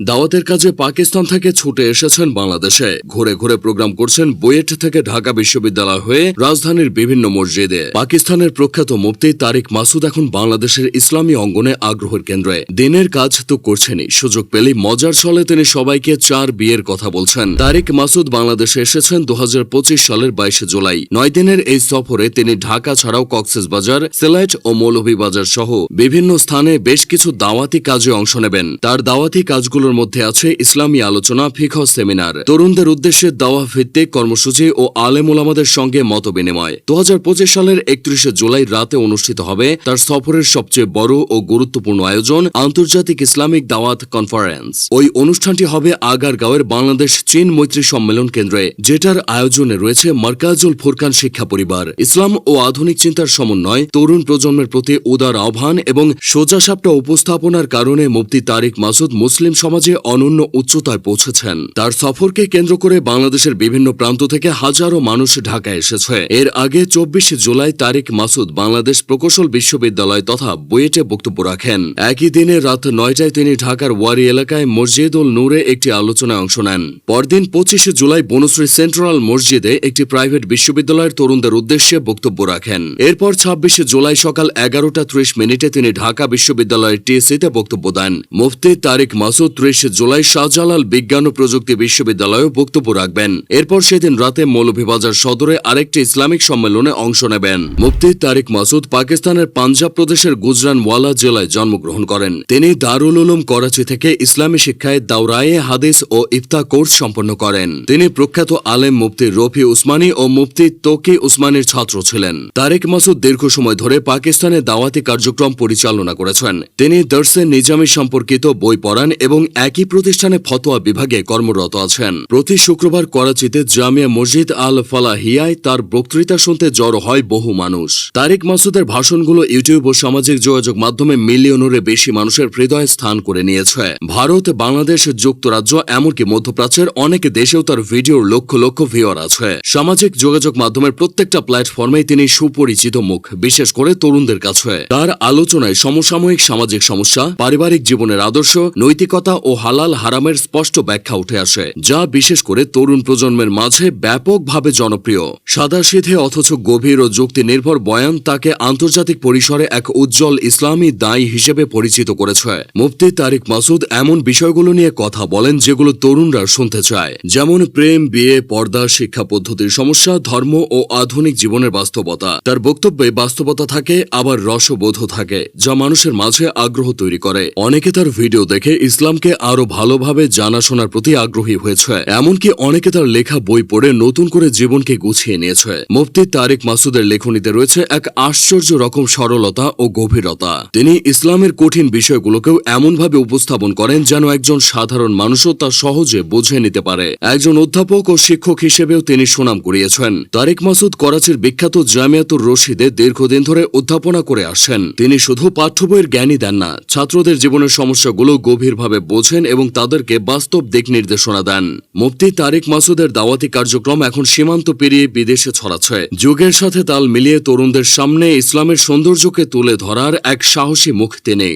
দাওয়াতের কাজে পাকিস্তান থেকে ছুটে এসেছেন বাংলাদেশে। ঘুরে ঘুরে প্রোগ্রাম করছেন বুয়েট থেকে ঢাকা বিশ্ববিদ্যালয় হয়ে রাজধানীর বিভিন্ন মসজিদে। পাকিস্তানের প্রখ্যাত মুফতি তারিক মাসুদ এখন বাংলাদেশের ইসলামী অঙ্গনে আগ্রহের কেন্দ্রে। দিনের কাজ তো করছেনই, সুযোগ পেলেই মজার ছলে তিনি সবাইকে চার বিয়ের কথা বলছেন। তারিক মাসুদ বাংলাদেশে এসেছেন দু হাজার পঁচিশ সালের বাইশে জুলাই। নয় দিনের এই সফরে তিনি ঢাকা ছাড়াও কক্সবাজার সিলেট ও মৌলভীবাজার সহ বিভিন্ন স্থানে বেশ কিছু দাওয়াতি কাজে অংশ নেবেন। তার দাওয়াতি কাজগুলোর মধ্যে আছে ইসলামী আলোচনা ফিখ সেমিনার। তরুণদের উদ্দেশ্যে দাওয়া ভিত্তিক কর্মসূচি ও আলেম ওলামাদের সঙ্গে মত বিনিময় দু সালের একত্রিশে জুলাই রাতে অনুষ্ঠিত হবে তার সফরের সবচেয়ে বড় ও গুরুত্বপূর্ণ আয়োজন আন্তর্জাতিক ইসলামিক দাওয়াত কনফারেন্স। ওই অনুষ্ঠানটি হবে আগারগাঁওয়ের বাংলাদেশ চীন মৈত্রী সম্মেলন কেন্দ্রে, যেটার আয়োজনে রয়েছে মার্কাজুল ফুরকান শিক্ষা পরিবার। ইসলাম ও আধুনিক চিন্তার সমন্বয়, তরুণ প্রজন্মের প্রতি উদার আহ্বান এবং সোজাসাপটা উপস্থাপনার কারণে মুফতি তারিক মাসুদ মুসলিম সমাজে অনন্য উচ্চতায় পৌঁছেছেন। তার সফরকে কেন্দ্র করে বাংলাদেশের বিভিন্ন প্রান্ত থেকে হাজারো মানুষ ঢাকায় এসেছে। এর আগে চব্বিশে জুলাই তারিক মাসুদ বাংলাদেশ প্রকৌশল বিশ্ববিদ্যালয় তথা বুয়েটে বক্তব্য রাখেন। একই দিনে রাত নয়টায় তিনি ঢাকার ওয়ারি এলাকায় মসজিদুল নূরে একটি আলোচনায় অংশ নেন। পরদিন পঁচিশে জুলাই বনশ্রী সেন্ট্রাল মসজিদে একটি প্রাইভেট বিশ্ববিদ্যালয়ের তরুণদের উদ্দেশ্যে বক্তব্য রাখেন। এরপর ছাব্বিশে জুলাই সকাল এগারোটা ত্রিশ মিনিটে তিনি ঢাকা বিশ্ববিদ্যালয়ের টিএসিতে বক্তব্য দেন। মুফতি তারিক মাসুদ ত্রিশ জুলাই শাহজালাল বিজ্ঞান ও প্রযুক্তি বিশ্ববিদ্যালয়েও বক্তব্য রাখবেন। এরপর সেদিন রাতে মৌলভীবাজার সদরে আরেকটি ইসলামিক সম্মেলনে অংশ নেবেন। মুফতি তারিক মাসুদ পাকিস্তানের পাঞ্জাব প্রদেশের গুজরানওয়ালা জেলায় জন্মগ্রহণ করেন। তিনি দারুল উলুম করাচি থেকে ইসলামী শিক্ষায় দাওরায়ে হাদিস ও ইফতা কোর্স সম্পন্ন করেন। তিনি প্রখ্যাত আলেম মুফতি রফি উসমানী ও মুফতি তোকি উসমানীর ছাত্র ছিলেন। তারেক মাসুদ দীর্ঘ সময় ধরে পাকিস্তানে দাওয়াতি কার্যক্রম পরিচালনা করেছেন। তিনি দর্শে নিজামী সম্পর্কিত বই পড়ান এবং একই প্রতিষ্ঠানে ফতোয়া বিভাগে কর্মরত আছেন। প্রতি শুক্রবার করাচিতে জামিয়া মসজিদ আল ফালাহিয়ায় তার বক্তৃতা শুনতে জড়ো হয় বহু মানুষ। তারিক মাসুদের ভাষণগুলো ইউটিউব ও সামাজিক যোগাযোগ মাধ্যমে মিলিয়নেরও বেশি মানুষের হৃদয়ে স্থান করে নিয়েছে। ভারত, বাংলাদেশ যুক্তরাজ্য এমনকি মধ্যপ্রাচ্যের অনেক দেশেও তার ভিডিওর লক্ষ লক্ষ ভিওর আছে। সামাজিক যোগাযোগ মাধ্যমের প্রত্যেকটা প্ল্যাটফর্মে তিনি সুপরিচিত মুখ, বিশেষ করে তরুণদের কাছে। তার আলোচনায় সমসাময়িক সামাজিক সমস্যা, পারিবারিক জীবনের আদর্শ, নৈতিকতা ও হালাল হারামের স্পষ্ট ব্যাখ্যা উঠে আসে, যা বিশেষ করে তরুণ প্রজন্মের মাঝে ব্যাপকভাবে জনপ্রিয়। সাদাসিধে অথচ গভীর ও যুক্তি নির্ভর বয়ান তাকে আন্তর্জাতিক পরিসরে এক উজ্জ্বল ইসলামী দায়ী হিসেবে পরিচিত করেছে। মুফতি তারিক মাসুদ এমন বিষয়গুলো নিয়ে কথা বলেন যেগুলো তরুণরা শুনতে চায়, যেমন প্রেম, বিয়ে, পর্দা, শিক্ষা পদ্ধতির সমস্যা, ধর্ম ও আধুনিক জীবনের বাস্তবতা। তার বক্তব্যে বাস্তবতা থাকে, আবার রসবোধ থাকে, যা মানুষের মাঝে আগ্রহ তৈরি করে। অনেকে তার ভিডিও দেখে ইসলামকে আরও ভালোভাবে জানাশোনার প্রতি আগ্রহী হয়েছে। এমনকি অনেকে তার লেখা বই পড়ে নতুন করে জীবনকে গুছিয়ে নিয়েছে। মুফতি তারিক মাসুদের লেখনীতে রয়েছে এক আশ্চর্য রকম সরলতা ও গভীরতা। তিনি ইসলামের কঠিন বিষয়গুলোকেও এমনভাবে উপস্থাপন করেন যেন একজন সাধারণ মানুষও তা সহজে বুঝে নিতে পারে। একজন অধ্যাপক ও শিক্ষক হিসেবেও তিনি সুনাম করিয়েছেন তারিক মাসুদ করাচির বিখ্যাত জামিয়াতুর রশিদে দীর্ঘদিন ধরে অধ্যাপনা করে আসেন তিনি শুধু পাঠ্য বইয়ের জ্ঞানই দেন না, ছাত্রদের জীবনের সমস্যাগুলো গভীরভাবে বোঝেন এবং তাদেরকে বাস্তব দিক নির্দেশনা দেন। মুফতি তারেক মাসুদের দাওয়াতি কার্যক্রম এখন সীমান্ত পেরিয়ে বিদেশে ছড়াচ্ছে। যুগের সাথে তাল মিলিয়ে তরুণদের সামনে ইসলামের সৌন্দর্যকে তুলে ধরার এক সাহসী মুখ তিনি।